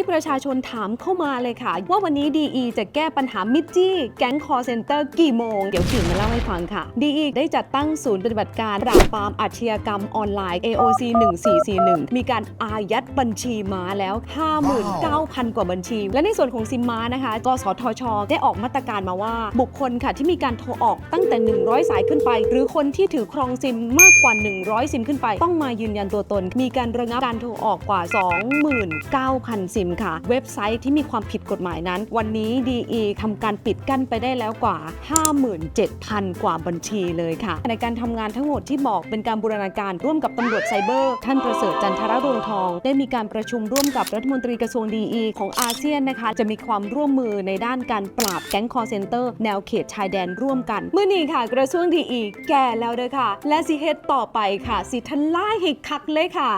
ที่ประชาชนถามเข้ามาเลยค่ะ ว่าวันนี้ DE จะแก้ปัญหามิจจี้แก๊งคอร์เซ็นเตอร์กี่โมง เดี๋ยวกิ่งมาเล่าให้ฟังค่ะ DE ได้จัดตั้งศูนย์ปฏิบัติการปราบปรามอาชญากรรมออนไลน์ AOC 1441 มีการอายัดบัญชีม้าแล้ว 59,000 กว่าบัญชี และในส่วนของซิมม้านะคะ กสทช ได้ออกมาตรการมาว่า บุคคลค่ะที่มีการโทรออกตั้งแต่ 100 สายขึ้นไป หรือคนที่ถือครองซิมมากกว่า 100 ซิมขึ้นไป ต้องมายืนยันตัวตน มีการระงับการโทรออกกว่า 29,000 ซิมค่ะ เว็บไซต์ที่มีความผิดกฎหมายนั้น วันนี้ DE ทำการปิดกั้นไปได้แล้วกว่า 57,000 กว่าบัญชีเลยค่ะ ในการทำงานทั้งหมดที่บอกเป็นการบูรณาการร่วมกับตำรวจไซเบอร์ ท่านประเสริฐจันทรรวงทอง ได้มีการประชุมร่วมกับรัฐมนตรีกระทรวงดีของอาเซียนนะคะ จะมีความร่วมมือในด้านการปราบแก๊งคอร์เซนเตอร์แนวเขตชายแดนร่วมกัน เมื่อนี้ค่ะ กระทรวงดีแก่แล้วเด้อค่ะ และสิเฮ็ดต่อไปค่ะ สิทันไล่ให้คักเลยค่ะ